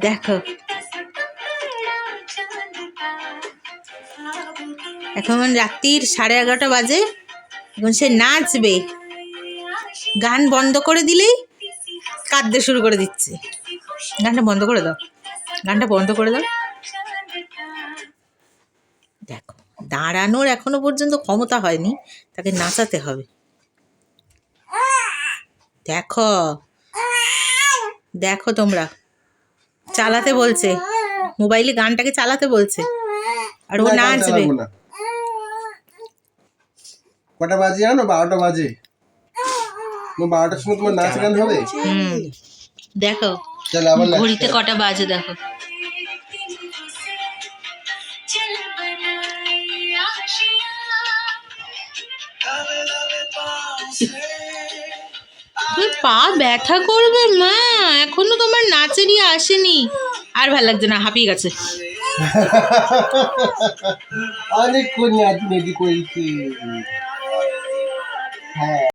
দেখো। এখন রাত্রির সাড়ে এগারোটা বাজে। এখন সে নাচবে। গান বন্ধ করে দিলেই কাঁদতে শুরু করে দিচ্ছে। গানটা বন্ধ করে দাও। গানটা বন্ধ করে দাও। দেখো, দাঁড়ানোর এখনও পর্যন্ত ক্ষমতা হয়নি। তাকে নাচাতে হবে। দেখো। দেখো তোমরা। চালাতে বলছে। মোবাইলে গানটাকে চালাতে বলছে। আর ও নাচবে কটা বাজে জানো? বারোটা বাজে। বারোটার সময় তোমার নাচ গান হবে? দেখো চল আবার নাচ ঘড়িতে কটা বাজে দেখো। তুই পা ব্যথা করবে মা। এখনও নাচেরই আসেনি। আর ভালো লাগছে না হাঁপিয়ে গেছে। অনেকক্ষণ নাচ নেটি করেছি। হ্যাঁ।